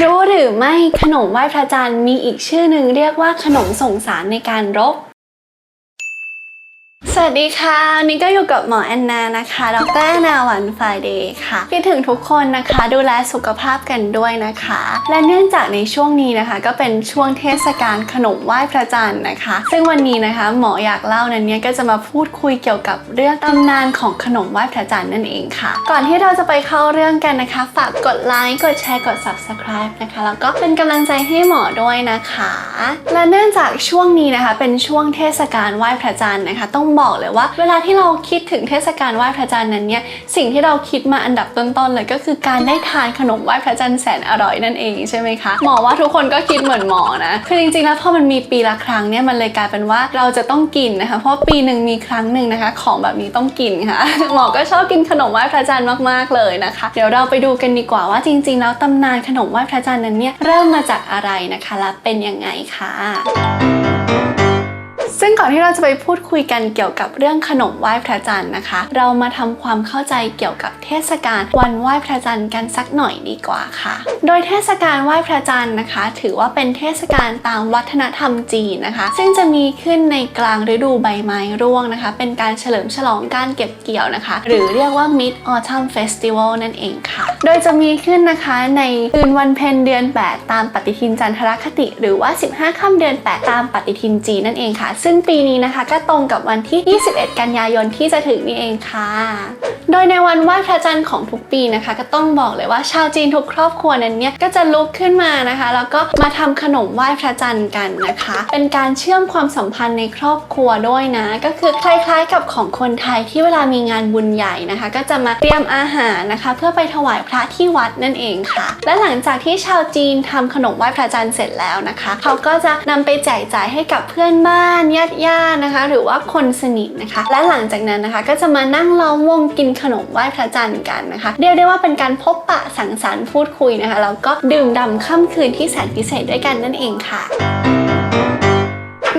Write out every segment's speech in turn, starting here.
รู้หรือไม่ขนมไหว้พระจันทร์มีอีกชื่อหนึ่งเรียกว่าขนมส่งสารในการรบ วัสดีค่ะวันนี่ก็อยู่กับหมอแอนนานะคะ ดรแอนนาวันไฟเดย์ค่ะคิดถึงทุกคนนะคะ ดูแลสุขภาพกันด้วยนะคะ และเนื่องจากในช่วงนี้นะคะ ก็เป็นช่วงเทศกาลขนมไหว้พระจันทร์นะคะ ซึ่งวันนี้นะคะ หมออยากเล่านั้นเนี่ยก็จะมาพูดคุยเกี่ยวกับเรื่องตำนานของขนมไหว้พระจันทร์นั่นเองค่ะ ก่อนที่เราจะไปเข้าเรื่องกันนะคะ ฝากกดไลค์ กดแชร์ กด subscribe นะคะ แล้วก็เป็นกำลังใจให้หมอด้วยนะคะ และเนื่องจากช่วงนี้นะคะ เป็นช่วงเทศกาลไหว้พระจันทร์นะคะ ต้องบอกอกเลยว่า เวลาที่เราคิดถึงเทศกาลไหว้พระจันทร์นั้นเนี่ยสิ่งที่เราคิดมาอันดับต้นๆเลยก็คือการได้ทานขนมไหว้พระจันทร์แสนอร่อยนั่นเองใช่ไหมคะหมอว่าทุกคนก็คิดเหมือนหมอนะคือจริงๆแล้วพอมันมีปีละครั้งเนี่ยมันเลยกลายเป็นว่าเราจะต้องกินนะคะ เพราะปีหนึ่งมีครั้งหนึ่งนะคะ ของแบบนี้ต้องกินค่ะหมอก็ชอบกินขนมไหว้พระจันทร์มากๆเลยนะคะ เดี๋ยวเราไปดูกันดีกว่าว่าจริง ๆ แล้วตำนานขนมไหว้พระจันทร์นั้นเนี่ยเริ่มมาจากอะไรนะคะและเป็นยังไงค่ะ ซึ่งก่อนที่เราจะไปพูดคุยกันเกี่ยวกับเรื่องขนมไหว้พระจันทร์นะคะ เรามาทำความเข้าใจเกี่ยวกับเทศกาลวันไหว้พระจันทร์กันสักหน่อยดีกว่าค่ะ โดยเทศกาลไหว้พระจันทร์นะคะ ถือว่าเป็นเทศกาลตามวัฒนธรรมจีนนะคะ ซึ่งจะมีขึ้นในกลางฤดูใบไม้ร่วงนะคะ เป็นการเฉลิมฉลองการเก็บเกี่ยวนะคะ หรือเรียกว่า Mid Autumn Festival นั่นเองค่ะ โดยจะมีขึ้นนะคะในคืนวันเพ็ญเดือน 8 ตามปฏิทินจันทรคติ หรือว่า 15ค่ำเดือน 8 ตามปฏิทินจีนนั่นเองค่ะซึ่งปีนี้นะคะ ก็ตรงกับวันที่ 21 กันยายนที่จะถึงนี่เองค่ะ โดยในวันไหว้พระจันทร์ของทุกปีนะคะ ก็ต้องบอกเลยว่าชาวจีนทุกครอบครัวนั้นเนี่ยก็จะลุกขึ้นมานะคะ แล้วก็มาทำขนมไหว้พระจันทร์กันนะคะ เป็นการเชื่อมความสัมพันธ์ในครอบครัวด้วยนะ ก็คือคล้ายๆกับของคนไทยที่เวลามีงานบุญใหญ่นะคะ ก็จะมาเตรียมอาหารนะคะ เพื่อไปถวายพระที่วัดนั่นเองค่ะ และหลังจากที่ชาวจีนทำขนมไหว้พระจันทร์เสร็จแล้วนะคะ เขาก็จะนำไปแจกจ่ายให้กับเพื่อนบ้านญาติญาตินะคะ หรือว่าคนสนิทนะคะ และหลังจากนั้นนะคะ ก็จะมานั่งล้อมวงกินขนมไหว้พระจันทร์กันนะคะเรียกได้ว่าเป็นการพบปะสังสรรค์พูดคุยนะคะแล้วก็ดื่มด่ำค่ำคืนที่แสนพิเศษด้วยกันนั่นเองค่ะ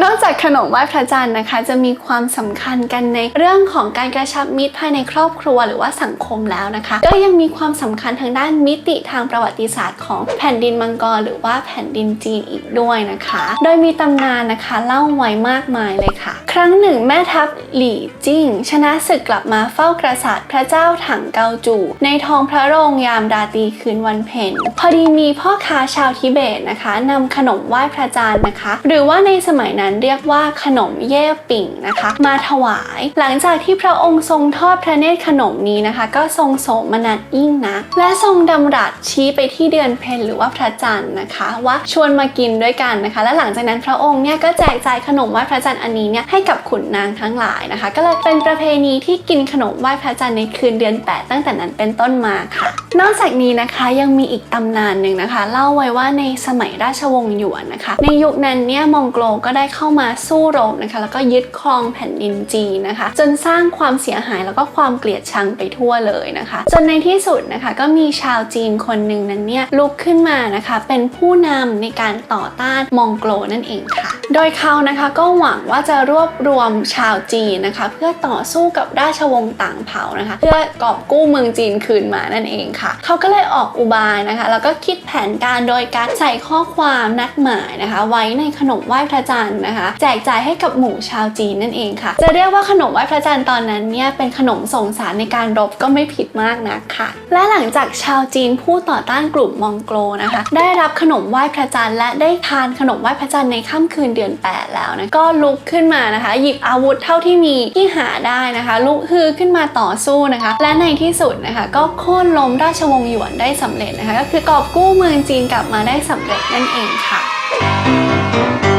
นอกจากขนมไหว้พระจันทร์นะคะ จะมีความสำคัญกันในเรื่องของการกระชับมิตรภายในครอบครัวหรือว่าสังคมแล้วนะคะ ก็ยังมีความสำคัญทางด้านมิติทางประวัติศาสตร์ของแผ่นดินมังกรหรือว่าแผ่นดินจีนอีกด้วยนะคะ โดยมีตำนานนะคะเล่าไว้มากมายเลยค่ะ ครั้งหนึ่งแม่ทัพหลี่จิ้ง ชนะศึกกลับมาเฝ้ากษัตริย์พระเจ้าถังเกาจู ในท้องพระโรงยามราตรีคืนวันเพ็ญพอดีมีพ่อค้าชาวทิเบตนะคะนำขนมไหว้พระจันทร์นะคะ หรือว่าในสมัยนั้นเรียกว่าขนมเย่ปิ่งนะคะ มาถวาย หลังจากที่พระองค์ทรงทอดพระเนตรขนมนี้นะคะ ก็ทรงโสมนัสยิ่งนักและทรงดำรัสชี้ไปที่เดือนเพ็ญหรือว่าพระจันทร์นะคะ ว่าชวนมากินด้วยกันนะคะ และหลังจากนั้นพระองค์เนี่ยก็แจกจ่ายขนมไหว้พระจันทร์อันนี้เนี่ยให้กับขุนนางทั้งหลายนะคะ ก็เลยเป็นประเพณีที่กินขนมไหว้พระจันทร์ในคืนเดือน 8 ตั้งแต่นั้นเป็นต้นมาค่ะ นอกจากนี้นะคะยังมีอีกตำนานหนึ่งนะคะ เล่าไว้ว่าในสมัยราชวงศ์หยวนนะคะ ในยุคนั้นเนี่ยมองโกลก็ได้เข้าามาสู้รบนะคะ แล้วก็ยึดครองแผ่นดินจีนนะคะ จนสร้างความเสียหายแล้วก็ความเกลียดชังไปทั่วเลยนะคะ จนในที่สุดนะคะก็มีชาวจีนคนหนึ่งนั้นเนี่ยลุกขึ้นมานะคะ เป็นผู้นำในการต่อต้านมองโกลนั่นเองค่ะ โดยเขานะคะก็หวังว่าจะรวบรวมชาวจีนนะคะ เพื่อต่อสู้กับราชวงศ์ต่างเผ่านะคะ เพื่อกอบกู้เมืองจีนคืนมานั่นเองค่ะเขาก็เลยออกอุบายนะคะแล้วก็คิดแผนการโดยการใส่ข้อความนัดหมายนะคะ ไว้ในขนมไหว้พระจันทร์นะคะ แจกจ่ายให้กับหมู่ชาวจีนนั่นเองค่ะ จะเรียกว่าขนมไหว้พระจันทร์ตอนนั้นเนี่ยเป็นขนมส่งสารในการรบก็ไม่ผิดมากนักค่ะ และหลังจากชาวจีนผู้ต่อต้านกลุ่มมองโกลนะคะ ได้รับขนมไหว้พระจันทร์และได้ทานขนมไหว้พระจันทร์ในค่ำคืนเดือน 8 แล้วนะก็ลุกขึ้นมานะคะ หยิบอาวุธเท่าที่มีที่หาได้นะคะ ลุกฮือขึ้นมาต่อสู้นะคะ และในที่สุดนะคะ ก็โค่นล้มราชวงศ์หยวนได้สำเร็จนะคะ ก็คือกอบกู้เมืองจีนกลับมาได้สำเร็จนั่นเองค่ะก็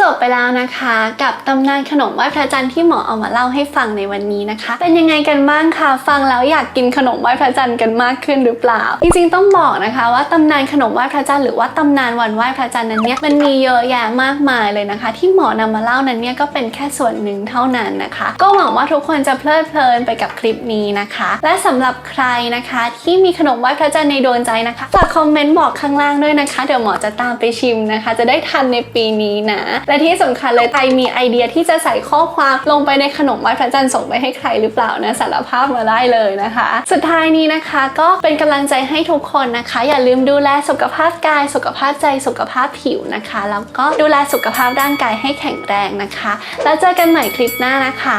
จบไปแล้วนะคะ กับตำนานขนมไหว้พระจันทร์ที่หมอเอามาเล่าให้ฟังในวันนี้นะคะ เป็นยังไงกันบ้างคะฟังแล้วอยากกินขนมไหว้พระจันทร์กันมากขึ้นหรือเปล่า จริงๆต้องบอกนะคะว่าตำนานขนมไหว้พระจันทร์หรือว่าตำนานวันไหว้พระจันทร์นั้นเนี่ยมันมีเยอะแยะมากมายเลยนะคะ ที่หมอนำมาเล่านั้นเนี่ยก็เป็นแค่ส่วนหนึ่งเท่านั้นนะคะ ก็หวังว่าทุกคนจะเพลิดเพลินไปกับคลิปนี้นะคะ และสำหรับใครนะคะ ที่มีขนมไหว้พระจันทร์ในดวงใจนะคะฝากคอมเมนต์บอกข้างล่างด้วยนะคะ เดี๋ยวหมอจะตามไปชิมนะคะ จะได้ทันในปีนี้นะและที่สำคัญเลยใครมีไอเดียที่จะใส่ข้อความลงไปในขนมไหว้พระจันทร์ส่งไปให้ใครหรือเปล่านะสารภาพมาได้เลยนะคะ สุดท้ายนี้นะคะก็เป็นกำลังใจให้ทุกคนนะคะ อย่าลืมดูแลสุขภาพกาย สุขภาพใจสุขภาพผิวนะคะแล้วก็ดูแลสุขภาพร่างกายให้แข็งแรงนะคะ แล้วเจอกันใหม่คลิปหน้านะคะ